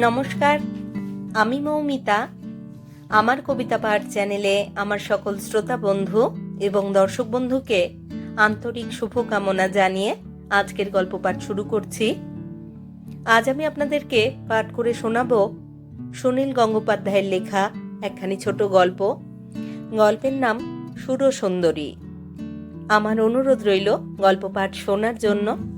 নমস্কার, আমি মৌমিতা। আমার কবিতা পাঠ চ্যানেলে আমার সকল শ্রোতা বন্ধু এবং দর্শক বন্ধুকে আন্তরিক শুভকামনা জানিয়ে আজকের গল্প পাঠ শুরু করছি। আজ আমি আপনাদেরকে পাঠ করে শোনাবো সুনীল গঙ্গোপাধ্যায়ের লেখা একখানি ছোট গল্প। গল্পের নাম সুর সুন্দরী আমার অনুরোধ রইল গল্প পাঠ শোনার জন্য।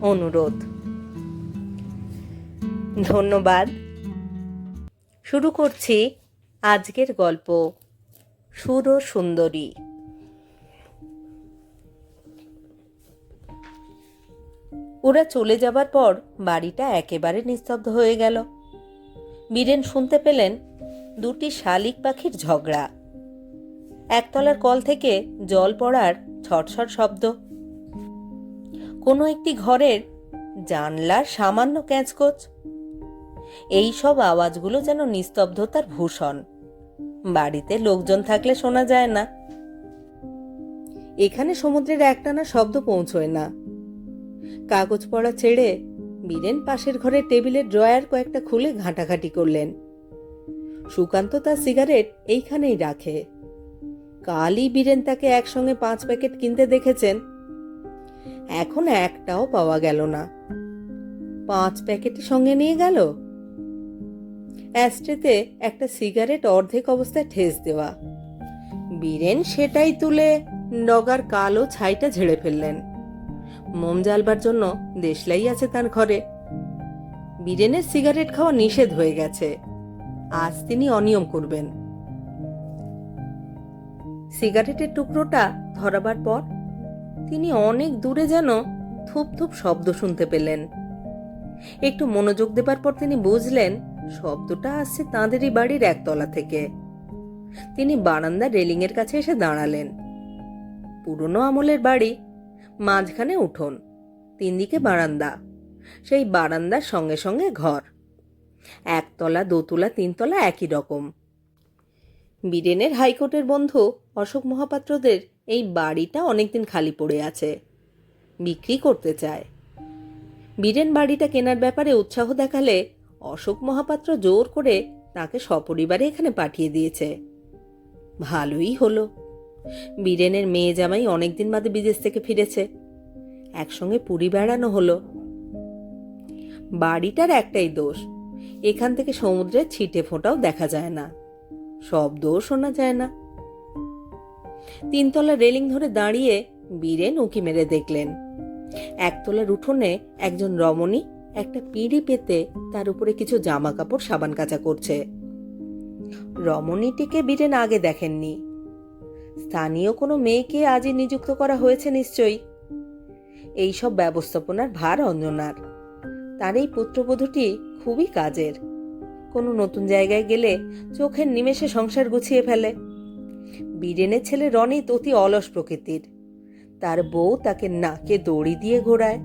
অনুরোধ। ধন্যবাদ। শুরু করছি আজকের গল্প, সুর সুন্দরী। ওরা চলে যাবার পর বাড়িটা একেবারে নিস্তব্ধ হয়ে গেল। বীরেন শুনতে পেলেন দুটি শালিক পাখির ঝগড়া। একতলার কল থেকে জল পড়ার ছটছট শব্দ। কোনো একটি ঘরের জানলার সামান্য ক্যাঁচকোচ এই সব আওয়াজগুলো যেন নিস্তব্ধতার ভূষণ। বাড়িতে লোকজন থাকলে শোনা যায় না। এখানে সমুদ্রের একটানা শব্দ পৌঁছয় না। কাগজ পড়া ছেড়ে বীরেন পাশের ঘরের টেবিলের ড্রয়ার কয়েকটা খুলে ঘাঁটাঘাঁটি করলেন। সুকান্ত তার সিগারেট এইখানেই রাখে। কালই বীরেন তাকে একসঙ্গে পাঁচ প্যাকেট কিনতে দেখেছেন। এখন একটাও পাওয়া গেল না। পাঁচ প্যাকেট সঙ্গে নিয়ে গেল? অ্যাস্ট্রেতে একটা সিগারেট অর্ধেক অবস্থায় ঠেস দেওয়া। বীরেন সেটাই তুলে নগার কালো ছাইটা ঝেড়ে ফেললেন। মোম জ্বালবার জন্য দেশলাই আছে তার ঘরে। বীরেনের সিগারেট খাওয়া নিষেধ হয়ে গেছে। আজ তিনি অনিয়ম করবেন। সিগারেটের টুকরোটা ধরাবার পর তিনি অনেক দূরে যেন থুপ থুপ শব্দ শুনতে পেলেন। একটু মনোযোগ দেবার পর তিনি বুঝলেন, শব্দটা আসছে তাঁদেরই বাড়ির একতলা থেকে। তিনি বারান্দার রেলিংয়ের কাছে এসে দাঁড়ালেন। পুরনো আমলের বাড়ি, মাঝখানে উঠোন তিন দিকে বারান্দা, সেই বারান্দার সঙ্গে সঙ্গে ঘর। একতলা, দোতলা, তিনতলা একই রকম। বীরেনের হাইকোর্টের বন্ধু অশোক মহাপাত্রদের এই বাড়িটা অনেকদিন খালি পড়ে আছে। বিক্রি করতে চায়। বীরেন বাড়িটা কেনার ব্যাপারে উৎসাহ দেখালে অশোক মহাপাত্র জোর করে তাকে সপরিবারে এখানে পাঠিয়ে দিয়েছে। ভালোই হলো। বীরেনের মেয়ে জামাই অনেকদিন বাদে বিদেশ থেকে ফিরেছে। একসঙ্গে পুরী বেড়ানো হলো। বাড়িটার একটাই দোষ, এখান থেকে সমুদ্রের ছিটে ফোঁটাও দেখা যায় না। শব্দও শোনা যায় না। তিনতলা রেলিং ধরে দাঁড়িয়ে বীরেন উঁকি মেরে দেখলেন। একতলার উঠোনে একজন রমণী একটা পিঁড়ি পেতে তার উপরে কিছু জামা কাপড় সাবান কাচা করছে। রমণীটিকে বীরেন আগে দেখেননি। স্থানীয় কোনো মেয়েকে আজই নিযুক্ত করা হয়েছে নিশ্চয়ই। এইসব ব্যবস্থাপনার ভার অঞ্জনার। তার এই পুত্রবধূটি খুবই কাজের। কোনো নতুন জায়গায় গেলে চোখের নিমেষে সংসার গুছিয়ে ফেলে। বীরেনের ছেলে রনিত অতি অলস প্রকৃতির। তার বউ তাকে নাকে দড়ি দিয়ে ঘোরায়।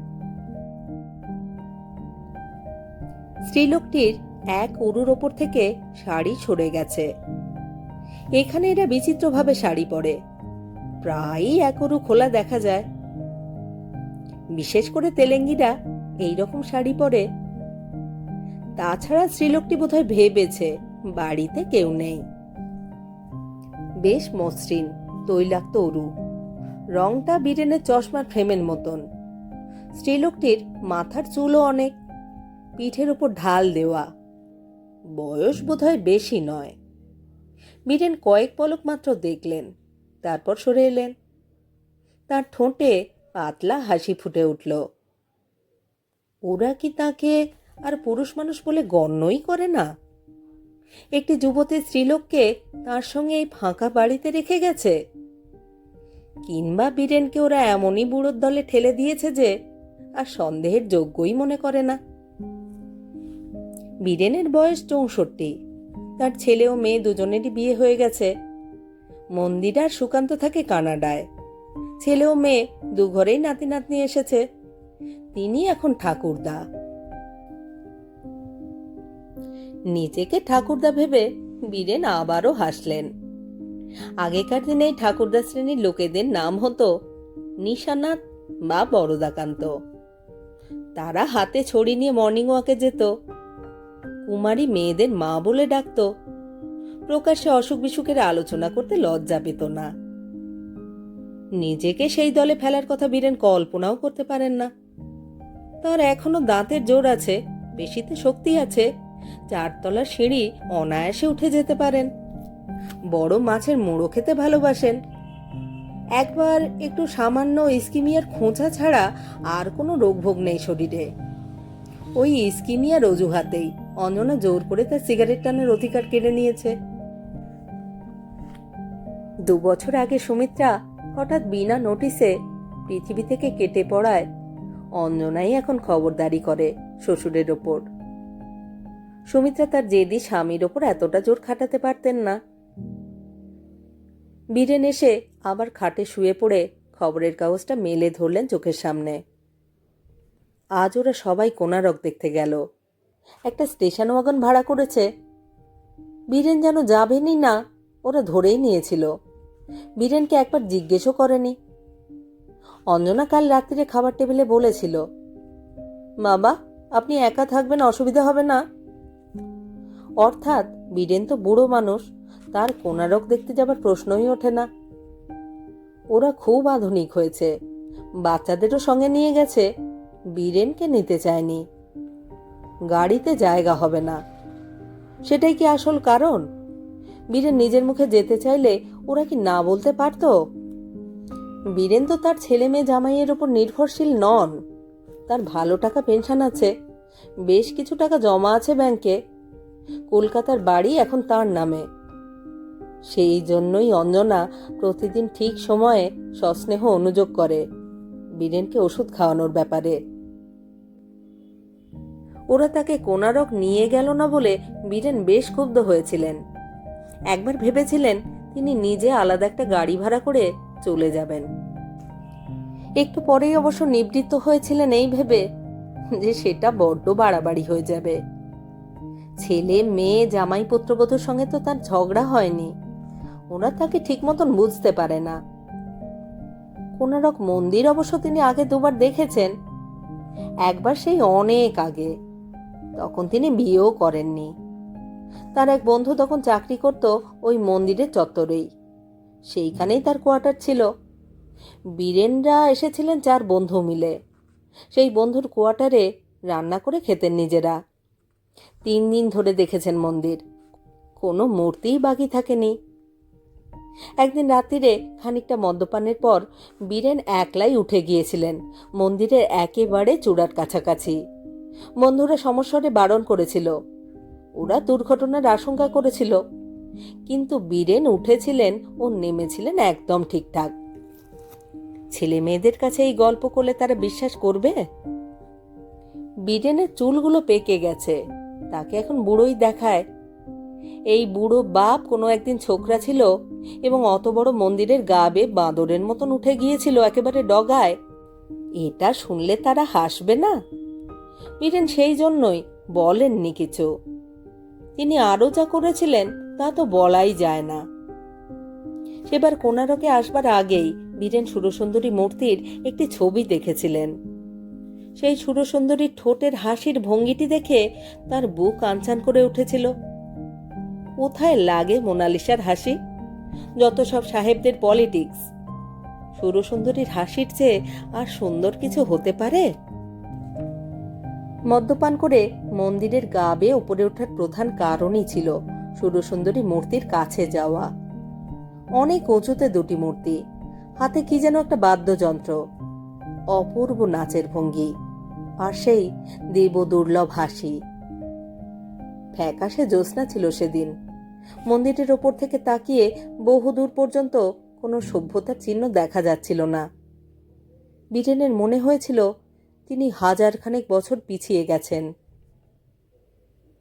স্ত্রীলোকটির এক উরুর ওপর থেকে শাড়ি সরে গেছে। এখানে এরা বিচিত্রভাবে শাড়ি পরে। প্রায়ই এক উরু খোলা দেখা যায়। বিশেষ করে তেলেঙ্গিরা এই রকম শাড়ি পরে। তাছাড়া স্ত্রীলোকটি বোধহয় ভেবেছে, বাড়িতে কেউ নেই। বেশ মসৃণ, তৈলাক্ত অরু। রংটা বীরেনের চশমার ফ্রেমের মতন। স্ত্রীলোকটির মাথার চুলও অনেক, পিঠের উপর ঢাল দেওয়া। বয়স বোধহয় বেশি নয়। বীরেন কয়েক পলক মাত্র দেখলেন, তারপর সরে এলেন। তার ঠোঁটে পাতলা হাসি ফুটে উঠল। ওরা কি তাকে আর পুরুষ মানুষ বলে গণ্যই করে না? একটি যুবতী স্ত্রীলোককে তার সঙ্গে এই ফাঁকা বাড়িতে রেখে গেছে। কিংবা বীরেনকে ওরা এমনই বুড়োর দলে ঠেলে দিয়েছে যে, আর সন্দেহের যোগ্যই মনে করে না। বীরেনের বয়স চৌষট্টি। তার ছেলে ও মেয়ে দুজনেরই বিয়ে হয়ে গেছে। মন্দির আর সুকান্ত থাকে কানাডায়। ছেলে ও মেয়ে দু ঘরেই নাতি নাতনি এসেছে। তিনি এখন ঠাকুরদা। নিজেকে ঠাকুরদা ভেবে বীরেন আবারও হাসলেন। আগেকার দিনে ঠাকুরদা শ্রেণির লোকেদের নাম হতো নিশানাথ বা বরদাকান্ত তারা হাতে ছড়ি নিয়ে মর্নিং ওয়াকে যেত। কুমারী মেয়েদের মা বলে ডাকতো। প্রকাশ্যে অসুখ বিসুখের আলোচনা করতে লজ্জা পেত না। নিজেকে সেই দলে ফেলার কথা বীরেন কল্পনাও করতে পারেন না। তার এখনও দাঁতের জোর আছে, বেশিতে শক্তি আছে চারতলার সিঁড়ি অনায়াসে উঠে যেতে পারেন। বড় মাছের মুড়ো খেতে ভালোবাসেন। একবার একটু সামান্য ইস্কিমিয়ার খোঁচা ছাড়া আর কোনো রোগভোগ নেই শরীরে। ওই ইস্কিমিয়ার অজুহাতেই অঞ্জনা জোর করে তার সিগারেট টানের অধিকার কেড়ে নিয়েছে। দু বছর আগে সুমিত্রা হঠাৎ বিনা নোটিসে পৃথিবী থেকে কেটে পড়ায় অঞ্জনাই এখন খবরদারি করে শ্বশুরের ওপর। সুমিত্রা তার জেদি স্বামীর ওপর এতটা জোর খাটাতে পারতেন না। বীরেন এসে আবার খাটে শুয়ে পড়ে খবরের কাগজটা মেলে ধরলেন চোখের সামনে। আজ ওরা সবাই কোনারক দেখতে গেল। একটা স্টেশন ওয়াগন ভাড়া করেছে। বীরেন যেন যাবেনই না, ওরা ধরেই নিয়েছিল। বীরেনকে একবার জিজ্ঞেসও করেনি। অঞ্জনা কাল রাত্রিরে খাবার টেবিলে বলেছিল বাবা আপনি একা থাকবেন, অসুবিধা হবে না। অর্থাৎ বীরেন তো বুড়ো মানুষ, তার কোনারক দেখতে যাবার প্রশ্নই ওঠে না। ওরা খুব আধুনিক হয়েছে, বাচ্চাদেরও সঙ্গে নিয়ে গেছে, বীরেনকে নিতে চায়নি। গাড়িতে জায়গা হবে না। সেটাই কি আসল কারণ? বীরেন নিজের মুখে যেতে চাইলে ওরা কি না বলতে পারত? বীরেন তো তার ছেলে মেয়ে জামাইয়ের ওপর নির্ভরশীল নন। তার ভালো টাকা পেনশন আছে, বেশ কিছু টাকা জমা আছে ব্যাংকে কলকাতার বাড়ি এখন তার নামে। সেই জন্যই অঞ্জনা প্রতিদিন ঠিক সময়ে সস্নেহ অনুযোগ করে, বীরেনকে ওষুধ খাওয়ানোর ব্যাপারে। ওরা তাকে কোনারক নিয়ে গেল না বলে বীরেন বেশ ক্ষুব্ধ হয়েছিলেন। একবার ভেবেছিলেন তিনি নিজে আলাদা একটা গাড়ি ভাড়া করে চলে যাবেন। একটু পরেই অবশ্য নিবৃত্ত হয়েছিলেন এই ভেবে যে সেটা বড্ড বাড়াবাড়ি হয়ে যাবে। ছেলে, মেয়ে, জামাই পুত্রবধূর সঙ্গে তো তার ঝগড়া হয়নি। ওরা তাকে ঠিক মতন বুঝতে পারে না। কোনারক মন্দির অবশ্য তিনি আগে দুবার দেখেছেন। একবার সেই অনেক আগে। তখন তিনি বিয়েও করেননি। তার এক বন্ধু তখন চাকরি করত ওই মন্দিরের চত্বরেই। সেইখানেই তার কোয়ার্টার ছিল। বীরেনরা এসেছিলেন চার বন্ধু মিলে। সেই বন্ধুর কোয়ার্টারে রান্না করে খেতেন নিজেরা। তিন দিন ধরে দেখেছেন মন্দির। কোনো মূর্তিই বাকি থাকেনি। একদিন রাত্রিরে খানিকটা মদ্যপানের পর বীরেন একলাই উঠে গিয়েছিলেন, মন্দিরের একেবারে চূড়ার কাছাকাছি। বন্ধুরা সমস্বরে বারণ করেছিল, ওরা দুর্ঘটনার আশঙ্কা করেছিল, কিন্তু বীরেন উঠেছিলেন ও নেমেছিলেন একদম ঠিকঠাক। ছেলে মেয়েদের কাছে এই গল্প করলে তারা বিশ্বাস করবে? বীরেনের চুলগুলো পেকে গেছে। তাকে এখন বুড়োই দেখায়। এই বুড়ো বাপ কোনো একদিন ছোকরা ছিল এবং অত বড় মন্দিরের গা বে বাঁদরের মতন উঠে গিয়েছিল একেবারে ডগায়। এটা শুনলে তারা হাসবে না? বীরেন সেই জন্যই বলেননি কিছু। তিনি আরও যা করেছিলেন, তা তো বলাই যায় না। সেবার কোনারকে আসবার আগেই বীরেন সুরসুন্দরী মূর্তির একটি ছবি দেখেছিলেন। সেই সুরসুন্দরীর ঠোঁটের হাসির ভঙ্গিটি দেখে তার বুক আনচান করে উঠেছিল। কোথায় লাগে মোনালিসার হাসি? যত সব সাহেবদের পলিটিক্স। সুরসুন্দরীর হাসির চেয়ে আর সুন্দর কিছু হতে পারে? মদ্যপান করে মন্দিরের গা বেয়ে উপরে ওঠার প্রধান কারণই ছিল সুরসুন্দরী মূর্তির কাছে যাওয়া। অনেক উঁচুতে দুটি মূর্তি। হাতে কি যেন একটা বাদ্যযন্ত্র। অপূর্ব নাচের ভঙ্গি, আর সেই দেব দুর্লভ হাসি। ফ্যাকাশে জ্যোৎস্না ছিল সেদিন। মন্দিরের ওপর থেকে তাকিয়ে বহুদূর পর্যন্ত কোনো সভ্যতার চিহ্ন দেখা যাচ্ছিল না। বীরেনের মনে হয়েছিল তিনি হাজার খানেক বছর পিছিয়ে গেছেন।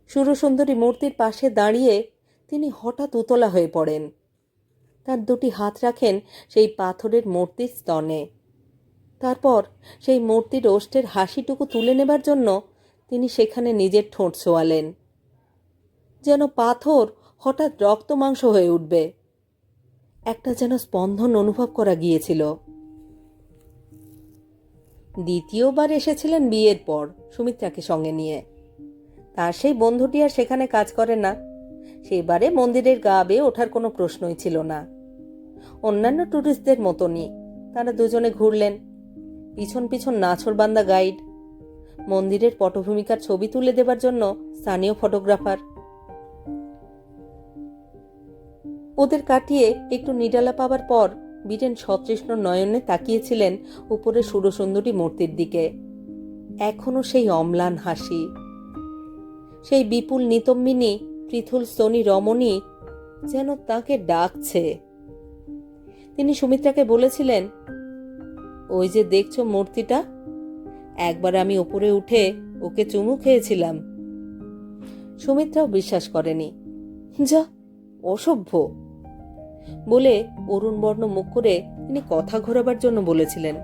সুরসুন্দরী মূর্তির পাশে দাঁড়িয়ে তিনি হঠাৎ উতলা হয়ে পড়েন। তার দুটি হাত রাখেন সেই পাথরের মূর্তির স্তনে। তারপর সেই মূর্তির ওষ্ঠের হাসিটুকু তুলে নেবার জন্য তিনি সেখানে নিজের ঠোঁট ছোয়ালেন যেন পাথর হঠাৎ রক্ত মাংস হয়ে উঠবে। একটা যেন স্পন্দন অনুভব করা গিয়েছিল। দ্বিতীয়বার এসেছিলেন বিয়ের পর সুমিত্রাকে সঙ্গে নিয়ে। তার সেই বন্ধুটি আর সেখানে কাজ করে না। সেবারে মন্দিরের গা বেয়ে ওঠার কোনো প্রশ্নই ছিল না। অন্যান্য ট্যুরিস্টদের মতনই তারা দুজনে ঘুরলেন। পিছন পিছন নাছরবান্দা গাইড, মন্দিরের পটভূমিকার ছবি তুলে দেবার জন্য স্থানীয় ফটোগ্রাফার। ওদের কাটিয়ে একটু নিডালা পাবার পর বীরেন সতৃষ্ণ নয়নে তাকিয়েছিলেন উপরে সুরসুন্দরী মূর্তির দিকে। এখনও সেই অম্লান হাসি। সেই বিপুল নিতম্বিনী, পৃথুল স্তনী রমণী যেন তাকে ডাকছে। তিনি সুমিত্রাকে বলেছিলেন ওই যে দেখছ মূর্তিটা? একবার আমি উপরে উঠে ওকে চুমু খেয়েছিলাম। সুমিত্রাও বিশ্বাস করেনি। যা, অসভ্য। বলে অরুণ বর্ণ মুখ করে তিনি কথা ঘোরাবার জন্য বলেছিলেন।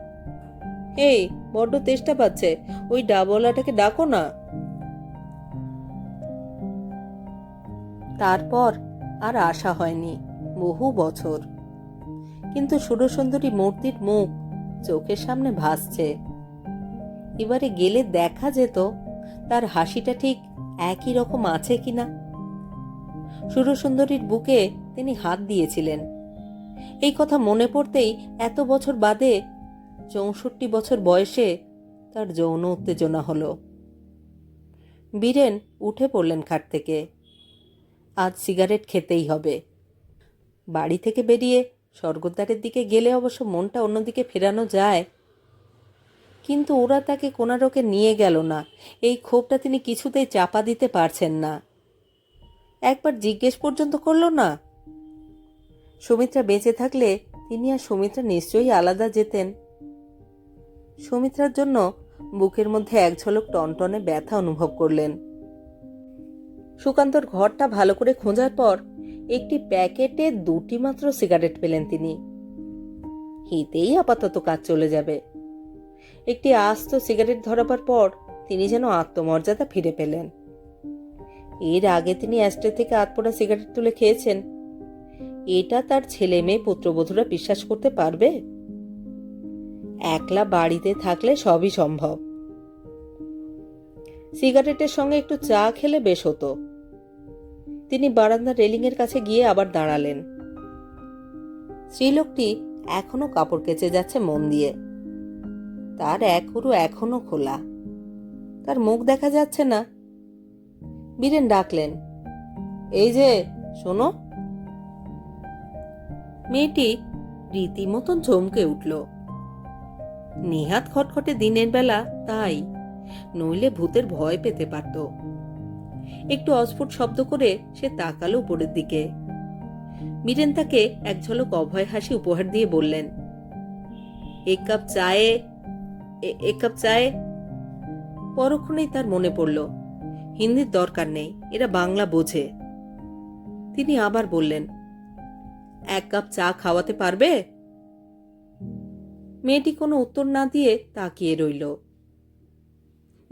এই, বড্ড তেষ্টা পাচ্ছে, ওই ডাবওয়ালাটাকে ডাকো না। তারপর আর আশা হয়নি, বহু বছর। কিন্তু সুরসুন্দরী মূর্তির মুখ চোখের সামনে ভাসছে। এবারে গেলে দেখা যেত তার হাসিটা ঠিক একই রকম আছে কিনা। সুরসুন্দরীর বুকে তিনি হাত দিয়েছিলেন। এই কথা মনে পড়তেই এত বছর বাদে চৌষট্টি বছর বয়সে তার যৌন উত্তেজনা হলো। বীরেন উঠে পড়লেন খাট থেকে। আজ সিগারেট খেতেই হবে। বাড়ি থেকে বেরিয়ে স্বর্গদ্বারের দিকে গেলে অবশ্য মনটা অন্যদিকে ফেরানো যায়। কিন্তু ওরা তাকে কোনারকে নিয়ে গেল না। এই ক্ষোভটা তিনি কিছুতেই চাপা দিতে পারছেন না। একবার জিজ্ঞেস পর্যন্ত করল, না। সুমিত্রা বেঁচে থাকলে তিনি আর সুমিত্রা নিশ্চয়ই আলাদা যেতেন। সুমিত্রার জন্য বুকের মধ্যে এক ঝলক টনটনে ব্যথা অনুভব করলেন। সুকান্তর ঘরটা ভালো করে খোঁজার পর একটি প্যাকেটে দুটি মাত্র সিগারেট পেলেন তিনি। হিতেই আপাতত কাজ চলে যাবে। একটি আস্ত সিগারেট ধরাবার পর তিনি যেন আত্মমর্যাদা ফিরে পেলেন। এর আগে তিনি অ্যাস্ট্রে থেকে আতপোড়া সিগারেট তুলে খেয়েছেন। এটা তার ছেলে মেয়ে পুত্রবধূরা বিশ্বাস করতে পারবে? একলা বাড়িতে থাকলে সবই সম্ভব। সিগারেটের সঙ্গে একটু চা খেলে বেশ হতো। তিনি বারান্দার রেলিংয়ের কাছে গিয়ে আবার দাঁড়ালেন। স্ত্রীলোকটি এখনও কাপড় কেচে যাচ্ছে মন দিয়ে। তার এক উরু এখনও খোলা। তার মুখ দেখা যাচ্ছে না। বীরেন ডাকলেন, এই যে, শোনো। মেয়েটি রীতিমতন চমকে উঠল। নিহাত খটখটে দিনের বেলা, তাই নইলে ভূতের ভয় পেতে পারত। একটু অস্ফুট শব্দ করে সে তাকালো উপরের দিকে। বীরেন তাকে এক ঝলক অভয় হাসি উপহার দিয়ে বললেন, এক কাপ চায়ে এক কাপ চায়ে? পরক্ষণেই তার মনে পড়ল, হিন্দির দরকার নেই, এরা বাংলা বোঝে। তিনি আবার বললেন, এক কাপ চা খাওয়াতে পারবে? মেয়েটি কোনো উত্তর না দিয়ে তাকিয়ে রইল।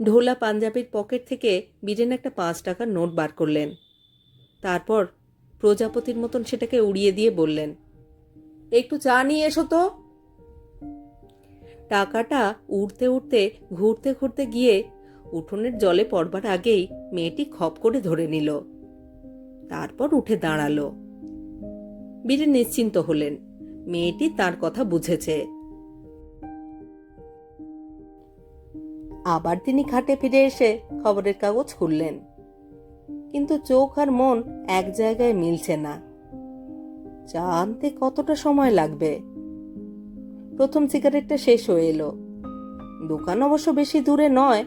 ঢোলা পাঞ্জাবির পকেট থেকে বীরেন একটা পাঁচ টাকার নোট বার করলেন। তারপর প্রজাপতির মতন সেটাকে উড়িয়ে দিয়ে বললেন, একটু চা নিয়ে এসো তো। টাকাটা উড়তে উড়তে ঘুরতে ঘুরতে গিয়ে উঠোনের জলে পড়বার আগেই মেয়েটি খপ করে ধরে নিল। তারপর উঠে দাঁড়াল। বীরে নিশ্চিন্ত হলেন, মেয়েটি তার কথা বুঝেছে। আবার তিনি খাটে ফিরে এসে খবরের কাগজ খুললেন। কিন্তু চোখ আর মন এক জায়গায় মিলছে না। চা আনতে কতটা সময় লাগবে? প্রথম সিগারেটটা শেষ হয়ে এলো। দোকান অবশ্য বেশি দূরে নয়।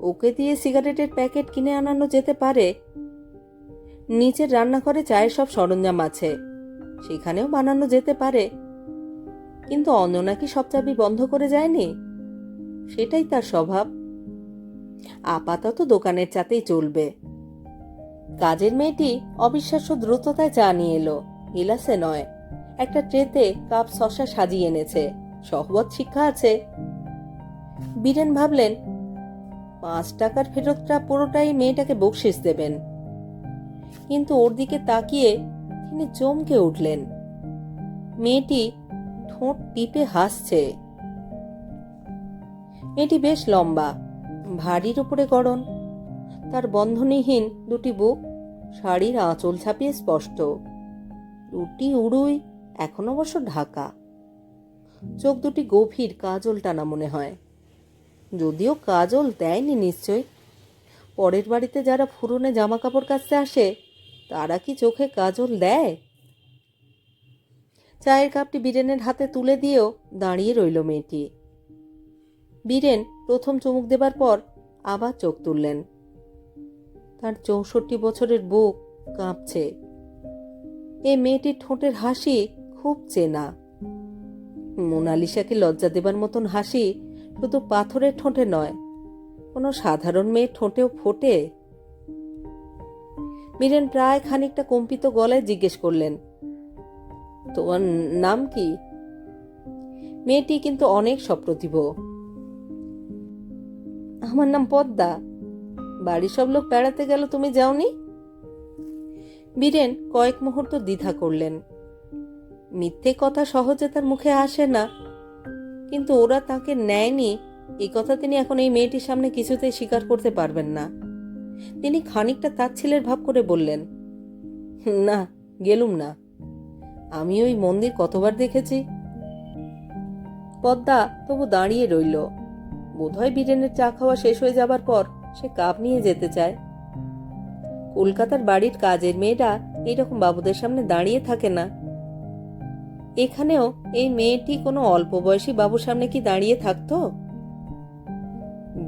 ওকে দিয়ে সিগারেটের প্যাকেট কিনে আনানো যেতে পারে। নিচের রান্নাঘরে চায়ের সব সরঞ্জাম আছে। সেখানেও বানানো যেতে পারে। কিন্তু অঞ্জনা কি সব চাবি বন্ধ করে যায়নি? সেটাই তার স্বভাব। আপাতত দোকানের চাতেই চলবে। কাজের মেয়েটি অবিশ্বাস্য দ্রুততায় চা নিয়ে এলো। গিলাসে নয়, একটা ট্রেতে কাপ শসা সাজিয়ে এনেছে। সহবত শিক্ষা আছে। বীরেন ভাবলেন, পাঁচ টাকার ফেরতটা পুরোটাই মেয়েটাকে বকশিস দেবেন। কিন্তু ওর দিকে তাকিয়ে তিনি চমকে উঠলেন। মেয়েটি ঠোঁট টিপে হাসছে। মেয়েটি বেশ লম্বা, ভারীর উপরে গড়ন। তার বন্ধনীহীন দুটি বুক শাড়ির আঁচল ছাপিয়ে স্পষ্ট। দুটি উড়ুই, এখন অবশ্য ঢাকা। চোখ দুটি গভীর কাজল টানা মনে হয়। যদিও কাজল দেয়নি নিশ্চয়। পরের বাড়িতে যারা ফুরনে জামা কাপড় কাচতে আসে, তারা কি চোখে কাজল দেয়? চায়ের কাপটি বীরেনের হাতে তুলে দিয়েও দাঁড়িয়ে রইল মেয়েটি। বীরেন প্রথম চুমুক দেবার পর আবার চোখ তুললেন। তার চৌষট্টি বছরের বুক কাঁপছে। এ মেয়েটির ঠোঁটের হাসি খুব চেনা। মোনালিসাকে লজ্জা দেবার মতন হাসি শুধু পাথরের ঠোঁটে নয়, কোনো সাধারণ মেয়ের ঠোঁটেও ফোটে। বীরেন প্রায় খানিকটা কম্পিত গলায় জিজ্ঞেস করলেন, তোমার নাম কি? মেয়েটি কিন্তু অনেক সপ্রতিভ আমার নাম পদ্মা। বাড়ির সব লোক বেড়াতে গেল, তুমি যাওনি? বীরেন কয়েক মুহূর্ত দ্বিধা করলেন। মিথ্যে কথা সহজে তার মুখে আসে না, কিন্তু ওরা তাকে নেয়নি। এই কথা তিনি এখন এই মেয়েটির সামনে কিছুতেই স্বীকার করতে পারবেন না। তিনি খানিকটা তাচ্ছিলের ভাব করে বললেন, না, গেলুম না। আমি ওই মন্দির কতবার দেখেছি? পদ্মা তবু দাঁড়িয়ে রইল। বোধহয় বীরেনের চা খাওয়া শেষ হয়ে যাবার পর সে কাপ নিয়ে যেতে চায়। কলকাতার বাড়ির কাজের মেয়েরা এইরকম বাবুদের সামনে দাঁড়িয়ে থাকে না। এখানেও এই মেয়েটি কোনো অল্প বয়সী বাবুর সামনে কি দাঁড়িয়ে থাকতো?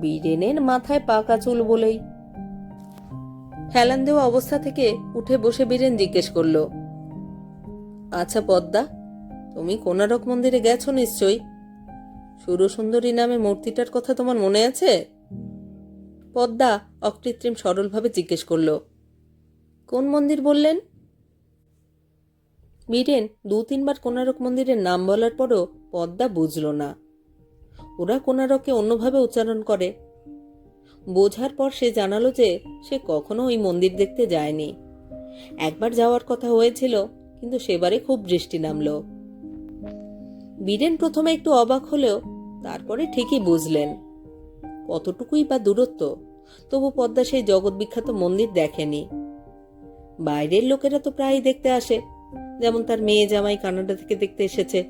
বীরেনের মাথায় পাকা চুল বলেই। হেলান দেওয়া অবস্থা থেকে উঠে বসে বীরেন জিজ্ঞেস করল আচ্ছা পদ্মা, তুমি কোনারক মন্দিরে গেছো নিশ্চয়ই? সুরসুন্দরী নামে মূর্তিটার কথা তোমার মনে আছে? পদ্মা অকৃত্রিম সরলভাবে জিজ্ঞেস করল। কোন মন্দির বললেন? বীরেন দু তিনবার কোনারক মন্দিরের নাম বলার পরও পদ্মা বুঝল না। ওরা কোনারকে অন্যভাবে উচ্চারণ করে। বোঝার পর সে জানালো যে সে কখনো ওই মন্দির দেখতে যায়নি। একবার যাওয়ার কথা হয়েছিল, কিন্তু সেবারে খুব বৃষ্টি নামলো। বীরেন প্রথমে একটু অবাক হলেও তারপরে ঠিকই বুঝলেন। কতটুকুই বা দূরত্ব, তবু পদ্মা সেই জগৎ বিখ্যাত মন্দির দেখেনি। বাইরের লোকেরা তো প্রায়ই দেখতে আসে, যেমন তার মেয়ে জামাই কানাডা থেকে দেখতে এসেছে।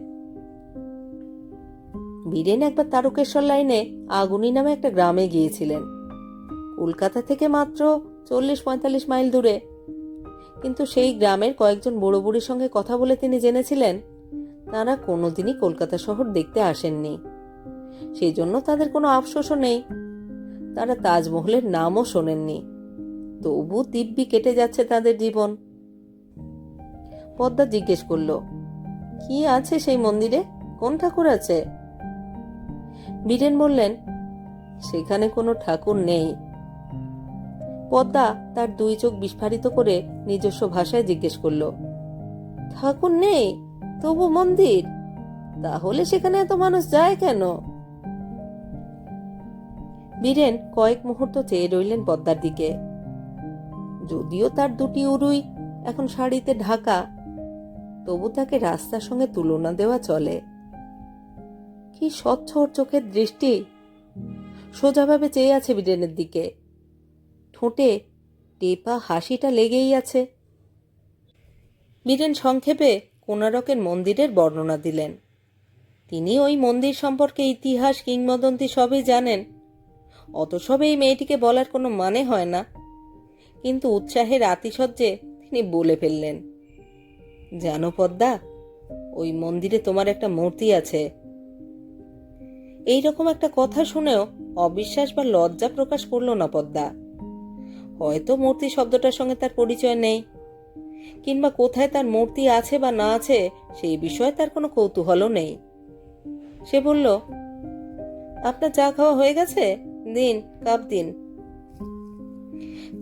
বীরেন একবার তারকেশ্বর লাইনে আগুনি নামে একটা গ্রামে গিয়েছিলেন। কলকাতা থেকে মাত্র চল্লিশ পঁয়তাল্লিশ মাইল দূরে। কিন্তু সেই গ্রামের কয়েকজন বুড়ো বুড়ির সঙ্গে কথা বলে তিনি জেনেছিলেন তারা কোনোদিনই কলকাতা শহর দেখতে আসেননি। সেই জন্য তাদের কোনো আফসোসও নেই। তারা তাজমহলের নামও শোনেননি। তবু দিব্যি কেটে যাচ্ছে তাদের জীবন। পদ্মা জিজ্ঞেস করল, কি আছে সেই মন্দিরে? কোন ঠাকুর আছে? বীরেন বললেন, সেখানে কোনো ঠাকুর নেই। পদ্মা তার দুই চোখ বিস্ফারিত করে নিজস্ব ভাষায় জিজ্ঞেস করল, ঠাকুর নেই? তবু মন্দির? তাহলে সেখানে এত মানুষ যায় কেন? বীরেন কয়েক মুহূর্ত চেয়ে রইলেন পদ্মার দিকে। যদিও তার দুটি উরুই এখন শাড়িতে ঢাকা, তবু তাকে রাস্তার সঙ্গে তুলনা দেওয়া চলে। কি স্বচ্ছ ওর চোখের দৃষ্টি! সোজাভাবে চেয়ে আছে বীরেনের দিকে। ঠোঁটে টেপা হাসিটা লেগেই আছে। বীরেন সংক্ষেপে কোনারকের মন্দিরের বর্ণনা দিলেন। তিনি ওই মন্দির সম্পর্কে ইতিহাস কিংবদন্তি সবই জানেন। অত সবে এই মেয়েটিকে বলার কোনো মানে হয় না। কিন্তু উৎসাহের আতিশয্যে তিনি বলে ফেললেন, জানো পদ্মা, ওই মন্দিরে তোমার একটা মূর্তি আছে। এই রকম একটা কথা শুনেও অবিশ্বাস বা লজ্জা প্রকাশ করল না পদ্মা। হয়তো মূর্তি শব্দটার সঙ্গে তার পরিচয় নেই। কিংবা কোথায় তার মূর্তি আছে বা না আছে, সেই বিষয়ে তার কোনো কৌতূহলও নেই। সে বলল, আপনার চা খাওয়া হয়ে গেছে? দিন, কাপ দিন।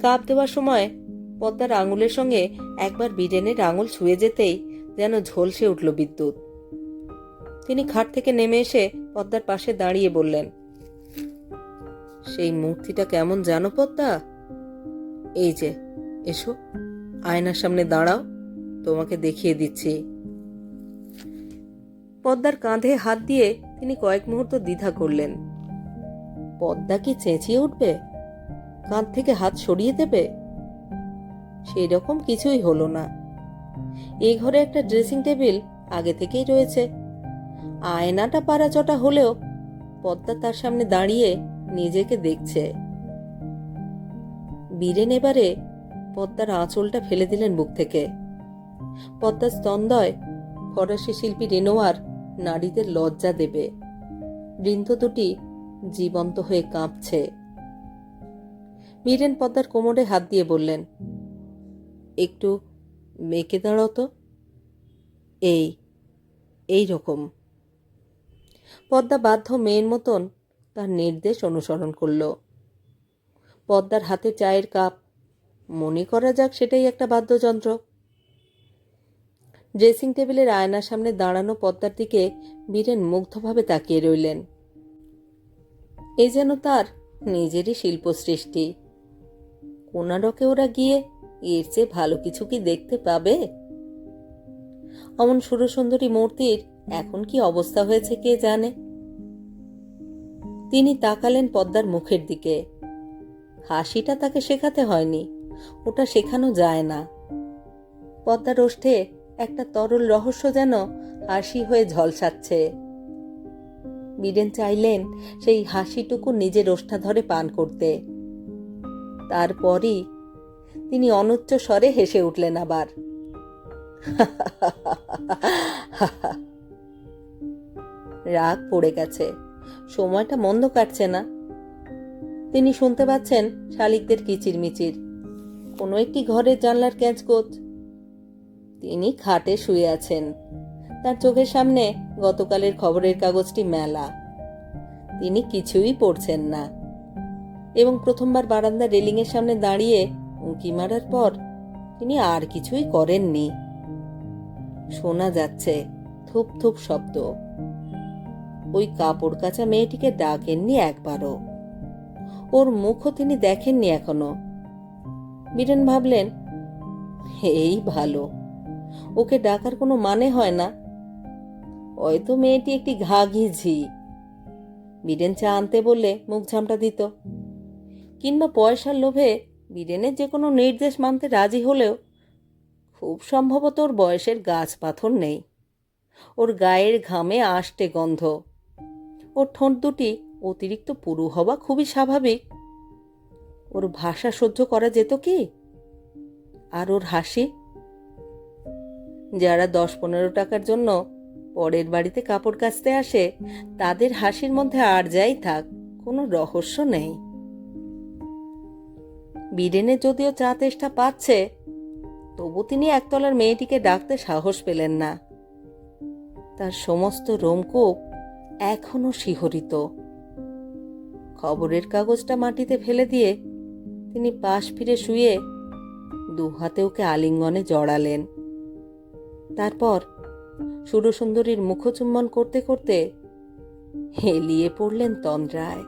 কাপ দেওয়ার সময় পদ্মার আঙুলের সঙ্গে একবার বিডেনের আঙুল ছুঁয়ে যেতেই যেন ঝলসে উঠল বিদ্যুৎ। তিনি খাট থেকে নেমে এসে পদ্মার পাশে দাঁড়িয়ে বললেন, সেই মূর্তিটা কেমন জানো পদ্মা? এই যে, এসো। আয়নার সামনে দাঁড়াও, তোমাকে দেখিয়ে দিচ্ছি। পদ্মার কাঁধে হাত দিয়ে তিনি কয়েক মুহূর্ত দ্বিধা করলেন। পদ্মা কি চেঁচিয়ে উঠবে? কাঁধ থেকে হাত সরিয়ে দেবে? সেই রকম কিছুই হলো না। এই ঘরে একটা ড্রেসিং টেবিল আগে থেকেই রয়েছে। আয়নাটা পাড়াচটা হলেও পদ্মা তার সামনে দাঁড়িয়ে নিজেকে দেখছে। বীরেন এবারে পদ্মার আঁচলটা ফেলে দিলেন বুক থেকে। পদ্মার স্তন্দয় ফরাসি শিল্পী রেনোয়ার নারীদের লজ্জা দেবে। বৃন্দ দুটি জীবন্ত হয়ে কাঁপছে। মিরেন পদ্মার কোমরে হাত দিয়ে বললেন, একটু মেকে দাঁড়াও তো। এই এই রকম। পদ্মা বাধ্য মেয়ের মতন তার নির্দেশ অনুসরণ করল। পদ্মার হাতে চায়ের কাপ মনে করা যাক সেটাই একটা বাদ্যযন্ত্র। ড্রেসিং টেবিলের আয়নার সামনে দাঁড়ানো পদ্মার দিকে বীরেন মুগ্ধভাবে তাকিয়ে রইলেন। এ যেন তার নিজেরই শিল্প সৃষ্টি কোনারকে ওরা গিয়ে এর চেয়ে ভালো কিছু কি দেখতে পাবে? অমন সুরসুন্দরী মূর্তির এখন কি অবস্থা হয়েছে কে জানে? তিনি তাকালেন পদ্মার মুখের দিকে। হাসিটা তাকে শেখাতে হয়নি। ওটা শেখানো যায় না। পদ্মার ওষ্ঠে একটা তরল রহস্য যেন হাসি হয়ে ঝলসাচ্ছে। বীরেন চাইলেন সেই হাসিটুকু নিজের ওষ্ঠা ধরে পান করতে। তারপরই তিনি অনুচ্চ স্বরে হেসে উঠলেন আবার। রাগ পড়ে গেছে। সময়টা মন্দ কাটছে না। তিনি শুনতে পাচ্ছেন শালিকদের কিচিরমিচির। কোনো একটি ঘরের জানলার ক্যাঁচকোচ তিনি খাটে শুয়ে আছেন। তার চোখের সামনে গতকালের খবরের কাগজটি মেলা। তিনি কিছুই পড়ছেন না। এবং প্রথমবার বারান্দা রেলিংয়ের সামনে দাঁড়িয়ে উঁকি মারার পর তিনি আর কিছুই করেননি। শোনা যাচ্ছে থুপ থুপ শব্দ। ওই কাপড় কাচা মেয়েটিকে ডাকেননি একবারও। ওর মুখও তিনি দেখেননি এখনও। বীরেন ভাবলেন, এই ভালো, ওকে ডাকার কোনো মানে হয় না। হয়তো মেয়েটি একটি ঘাঘি ঝি বীরেন চা আনতে বললে মুখ ঝামটা দিত। কিংবা পয়সার লোভে বীরেনের যে কোনো নির্দেশ মানতে রাজি হলেও খুব সম্ভবত ওর বয়সের গাছ পাথর নেই। ওর গায়ের ঘামে আষ্টে গন্ধ। ওর ঠোঁট দুটি অতিরিক্ত পুরু হওয়া খুবই স্বাভাবিক। ওর ভাষা সহ্য করা যেত কি? আর ওর হাসি? যারা দশ পনেরো টাকার জন্য পরের বাড়িতে কাপড় কাচতে আসে, তাদের হাসির মধ্যে আর যাই থাক, কোনো রহস্য নেই। বিডেনে যদিও চা তেষ্টা পাচ্ছে, তবু তিনি একতলার মেয়েটিকে ডাকতে সাহস পেলেন না। তার সমস্ত রোমকূপ এখনও শিহরিত। খবরের কাগজটা মাটিতে ফেলে দিয়ে তিনি পাশ ফিরে শুয়ে দু হাতে ওকে আলিঙ্গনে জড়ালেন। তারপর সুরসুন্দরীর মুখচুম্বন করতে করতে হেলিয়ে পড়লেন তন্দ্রায়।